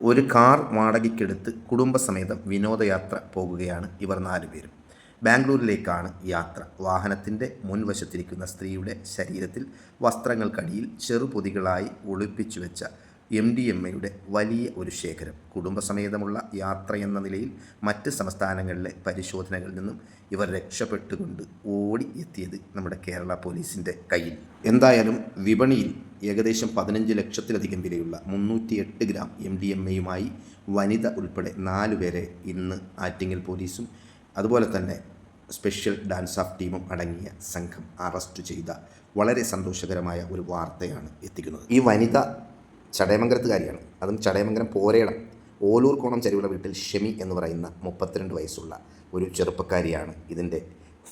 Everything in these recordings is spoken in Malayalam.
ഒരു കാർ വാടകയ്ക്കെടുത്ത് കുടുംബസമേതം വിനോദയാത്ര പോകുകയാണ് ഇവർ നാലുപേരും. ബാംഗ്ലൂരിലേക്കാണ് യാത്ര. വാഹനത്തിന്റെ മുൻവശത്തിരിക്കുന്ന സ്ത്രീയുടെ ശരീരത്തിൽ വസ്ത്രങ്ങൾക്കടിയിൽ ചെറുപൊതികളായി ഒളിപ്പിച്ചു വെച്ച എം ഡി എം എയുടെ വലിയ ഒരു ശേഖരം. കുടുംബസമേതമുള്ള യാത്രയെന്ന നിലയിൽ മറ്റ് സംസ്ഥാനങ്ങളിലെ പരിശോധനകളിൽ നിന്നും ഇവർ രക്ഷപ്പെട്ടുകൊണ്ട് ഓടി എത്തിയത് നമ്മുടെ കേരള പോലീസിന്റെ കയ്യിൽ. എന്തായാലും വിപണിയിൽ ഏകദേശം പതിനഞ്ച് ലക്ഷത്തിലധികം വിലയുള്ള മുന്നൂറ്റിയെട്ട് ഗ്രാം എം ഡി എം എയുമായി വനിത ഉൾപ്പെടെ നാലുപേരെ ഇന്ന് ആറ്റിങ്ങൽ പോലീസും അതുപോലെ തന്നെ സ്പെഷ്യൽ ഡാൻസ് ഓഫ് ടീമും അടങ്ങിയ സംഘം അറസ്റ്റ് ചെയ്ത വളരെ സന്തോഷകരമായ ഒരു വാർത്തയാണ് എത്തിക്കുന്നത്. ഈ വനിത ചടയമംഗലത്തുകാരിയാണ്. അതും ചടയമംഗലം പോരേടം ഓലൂർ കോണം ചരിവുള്ള വീട്ടിൽ ഷെമി എന്ന് പറയുന്ന മുപ്പത്തിരണ്ട് വയസ്സുള്ള ഒരു ചെറുപ്പക്കാരിയാണ് ഇതിന്റെ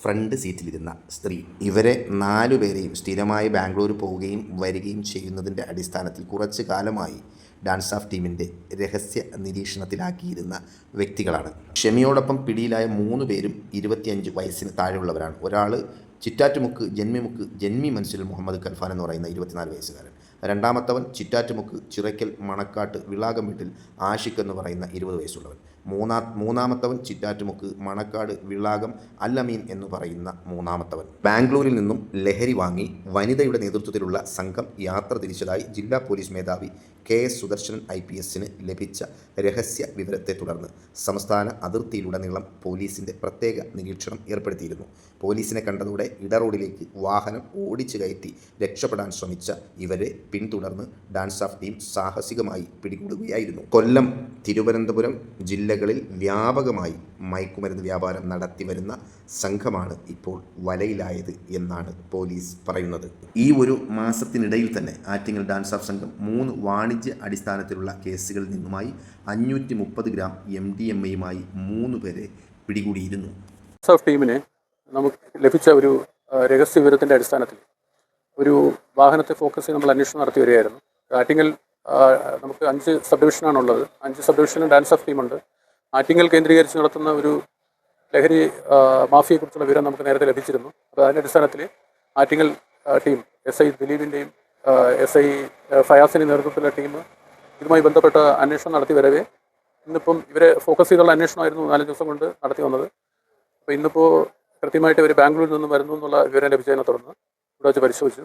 ഫ്രണ്ട് സീറ്റിലിരുന്ന സ്ത്രീ. ഇവരെ നാലു നാലുപേരെയും സ്ഥിരമായി ബാംഗ്ലൂർ പോവുകയും വരികയും ചെയ്യുന്നതിന്റെ അടിസ്ഥാനത്തിൽ കുറച്ച് കാലമായി ഡാൻസ് ഓഫ് ടീമിന്റെ രഹസ്യ നിരീക്ഷണത്തിലാക്കിയിരുന്ന വ്യക്തികളാണ്. ഷെമിയോടൊപ്പം പിടിയിലായ മൂന്ന് പേരും ഇരുപത്തിയഞ്ച് വയസ്സിന് താഴെയുള്ളവരാണ്. ഒരാൾ ചിറ്റാറ്റുമുക്ക് ജന്മിമുക്ക് ജന്മി മൻസിൽ മുഹമ്മദ് കൽഫാൻ എന്ന് പറയുന്ന ഇരുപത്തിനാല് വയസ്സുകാരൻ. രണ്ടാമത്തവൻ ചിറ്റാറ്റുമുക്ക് ചിറയ്ക്കൽ മണക്കാട്ട് വിളാകം വീട്ടിൽ ആഷിഖ് എന്ന് പറയുന്ന ഇരുപത് വയസ്സുള്ളവൻ. മൂന്നാ മൂന്നാമത്തവൻ ചിറ്റാറ്റുമുക്ക് മണക്കാട് വിളാകം അല്ലമീൻ എന്ന് പറയുന്ന മൂന്നാമത്തവൻ. ബാംഗ്ലൂരിൽ നിന്നും ലഹരി വാങ്ങി വനിതയുടെ നേതൃത്വത്തിലുള്ള സംഘം യാത്ര തിരിച്ചതായി ജില്ലാ പോലീസ് മേധാവി K S Sudarshanan I P എസിന് ലഭിച്ച രഹസ്യ വിവരത്തെ തുടർന്ന് സംസ്ഥാന അതിർത്തിയിലുടനീളം പോലീസിന്റെ പ്രത്യേക നിരീക്ഷണം ഏർപ്പെടുത്തിയിരുന്നു. പോലീസിനെ കണ്ടതോടെ ഇടറോഡിലേക്ക് വാഹനം ഓടിച്ചു കയറ്റി രക്ഷപ്പെടാൻ ശ്രമിച്ച ഇവരെ പിന്തുടർന്ന് ഡാൻസ് ഓഫ് ടീം സാഹസികമായി പിടികൂടുകയായിരുന്നു. കൊല്ലം തിരുവനന്തപുരം ജില്ലകളിൽ വ്യാപകമായി മയക്കുമരുന്ന് വ്യാപാരം നടത്തിവരുന്ന സംഘമാണ് ഇപ്പോൾ വലയിലായത് എന്നാണ് പോലീസ് പറയുന്നത്. ഈ ഒരു മാസത്തിനിടയിൽ തന്നെ ആറ്റിങ്ങൽ ഡാൻസ് ഓഫ് സംഘം മൂന്ന് വാണിജ്യ അടിസ്ഥാനത്തിലുള്ള കേസുകളിൽ നിന്നുമായി അഞ്ഞൂറ്റി മുപ്പത് ഗ്രാം എം ഡി എം എയുമായി മൂന്ന് പേരെ പിടികൂടിയിരുന്നു. ഡാൻസ് ഓഫ് ടീമിന് നമുക്ക് ലഭിച്ച ഒരു രഹസ്യ വിവരത്തിന്റെ അടിസ്ഥാനത്തിൽ ഒരു വാഹനത്തെ ഫോക്കസ് ചെയ്ത് നമ്മൾ അന്വേഷണം നടത്തി വരികയായിരുന്നു. ആറ്റിങ്ങൽ നമുക്ക് അഞ്ച് സബ് ഡിവിഷനാണുള്ളത് അഞ്ച് സബ് ഡിവിഷനിലും ഡാൻസ് ഓഫ് ടീമുണ്ട് ആറ്റിങ്ങൽ കേന്ദ്രീകരിച്ച് നടത്തുന്ന ഒരു ലഹരി മാഫിയെക്കുറിച്ചുള്ള വിവരം നമുക്ക് നേരത്തെ ലഭിച്ചിരുന്നു. അപ്പോൾ അതിന്റെ അടിസ്ഥാനത്തിൽ ആറ്റിങ്ങൽ ടീം എസ് ഐ ദിലീപിന്റെയും എസ് ഐ ഫയാസിന്റെ നേതൃത്വത്തിലുള്ള ടീം ഇതുമായി ബന്ധപ്പെട്ട അന്വേഷണം നടത്തി വരവേ. ഇന്നിപ്പം ഇവരെ ഫോക്കസ് ചെയ്തുള്ള അന്വേഷണമായിരുന്നു നാലഞ്ച് ദിവസം കൊണ്ട് നടത്തി വന്നത്. അപ്പോൾ ഇന്നിപ്പോൾ കൃത്യമായിട്ട് ഇവർ ബാംഗ്ലൂരിൽ നിന്നും വരുന്നു എന്നുള്ള വിവരം ലഭിച്ചതിനെ തുടർന്ന് ഇവിടെ വെച്ച് പരിശോധിച്ചു.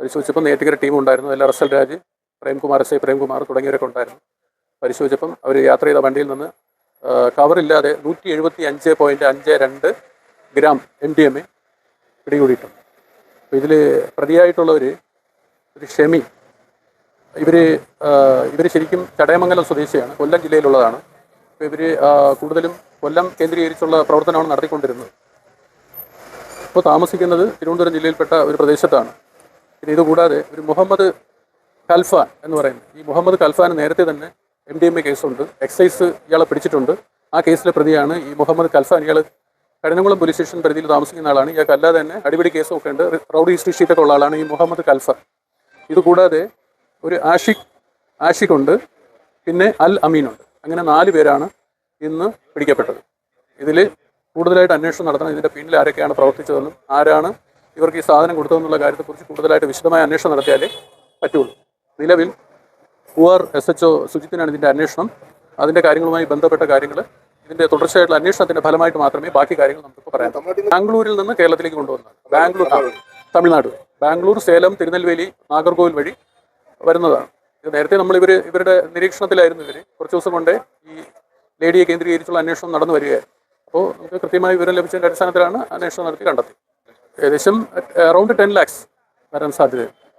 പരിശോധിച്ചപ്പോൾ നേറ്റിക്കര ടീം ഉണ്ടായിരുന്നു. അതിൽ Russel Raj Premkumar S I Premkumar തുടങ്ങിയവരൊക്കെ ഉണ്ടായിരുന്നു. പരിശോധിച്ചപ്പം അവർ യാത്ര ചെയ്ത വണ്ടിയിൽ നിന്ന് കവറില്ലാതെ നൂറ്റി എഴുപത്തി അഞ്ച് പോയിന്റ് അഞ്ച് രണ്ട് gram M D M A പിടികൂടിയിട്ടുണ്ട്. അപ്പോൾ ഇതിൽ പ്രതിയായിട്ടുള്ളവർ ഒരു ഷെമി ഇവർ ഇവർ ശരിക്കും ചടയമംഗലം സ്വദേശിയാണ്. കൊല്ലം ജില്ലയിലുള്ളതാണ്. അപ്പോൾ ഇവർ കൂടുതലും കൊല്ലം കേന്ദ്രീകരിച്ചുള്ള പ്രവർത്തനമാണ് നടത്തിക്കൊണ്ടിരുന്നത്. ഇപ്പോൾ താമസിക്കുന്നത് തിരുവനന്തപുരം ജില്ലയിൽപ്പെട്ട ഒരു പ്രദേശത്താണ്. പിന്നെ ഇതുകൂടാതെ ഒരു മുഹമ്മദ് ഖൽഫാൻ എന്ന് പറയുന്നത്. ഈ മുഹമ്മദ് കൽഫാൻ നേരത്തെ തന്നെ എം ഡി എം എ കേസുണ്ട്. എക്സൈസ് ഇയാളെ പിടിച്ചിട്ടുണ്ട്. ആ കേസിലെ പ്രതിയാണ് ഈ മുഹമ്മദ് ഖൽഫാൻ. ഇയാൾ കഠിനകുളം പോലീസ് സ്റ്റേഷൻ പരിധിയിൽ താമസിക്കുന്ന ആളാണ്. ഇയാൾക്ക് അല്ലാതെ തന്നെ അടിപിടി കേസും ഒക്കെ ഉണ്ട്. റൗഡി ഹിസ്റ്ററി ഷീറ്റൊക്കെ ഉള്ള ആളാണ് ഈ മുഹമ്മദ് കൽഫാൻ ഇതുകൂടാതെ ഒരു ആഷിഖ് ആഷിഖ് ഉണ്ട്. പിന്നെ അൽ അമീനുണ്ട് അങ്ങനെ നാല് പേരാണ് ഇന്ന് പിടിക്കപ്പെട്ടത്. ഇതിൽ കൂടുതലായിട്ട് അന്വേഷണം നടത്തണം ഇതിന്റെ പിന്നിൽ ആരൊക്കെയാണ് പ്രവർത്തിച്ചതെന്നും ആരാണ് ഇവർക്ക് ഈ സാധനം കൊടുത്തതെന്നുള്ള കാര്യത്തെക്കുറിച്ച് കൂടുതലായിട്ട് വിശദമായ അന്വേഷണം നടത്തിയാലേ പറ്റുള്ളൂ. നിലവിൽ പൂവാർ എസ് എച്ച് ഒ സുജിത്തിനാണ് ഇതിന്റെ അന്വേഷണം. അതിന്റെ കാര്യങ്ങളുമായി ബന്ധപ്പെട്ട കാര്യങ്ങൾ ഇതിന്റെ തുടർച്ചയായിട്ടുള്ള അന്വേഷണത്തിന്റെ ഫലമായിട്ട് മാത്രമേ ബാക്കി കാര്യങ്ങൾ നമുക്കിപ്പോൾ പറയാം ബാംഗ്ലൂരിൽ നിന്ന് കേരളത്തിലേക്ക് കൊണ്ടുവന്നത് ബാംഗ്ലൂർ തമിഴ്നാട്. ബാംഗ്ലൂർ സേലം തിരുനെൽവേലി നാഗർകോവിൽ വഴി വരുന്നതാണ്. ഇത് നേരത്തെ നമ്മൾ ഇവർ ഇവരുടെ നിരീക്ഷണത്തിലായിരുന്നു ഇവർ കുറച്ച് ദിവസം കൊണ്ട് ഈ ലേഡിയെ കേന്ദ്രീകരിച്ചുള്ള അന്വേഷണം നടന്നു വരികയായിരുന്നു. അപ്പോൾ നമുക്ക് കൃത്യമായ വിവരം ലഭിച്ചതിന്റെ അടിസ്ഥാനത്തിലാണ് അന്വേഷണം നടത്തി കണ്ടെത്തി ഏകദേശം അറൗണ്ട് ടെൻ ലാക്സ് വരാൻ സാധ്യതയുണ്ട്.